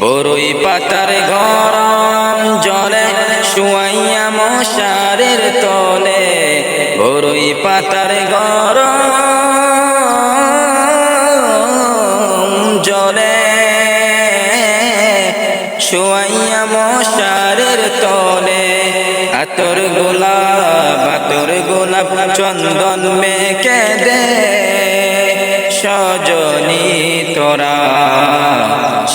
বরই পাতার গরম জলে শুয়াইয়া মশারের তলে। বরই পাতার গরম জলে শুয়াইয়া মশারের তলে। আতর গোলাপ আতর গোলাপ চন্দন মেখে দে। সজনী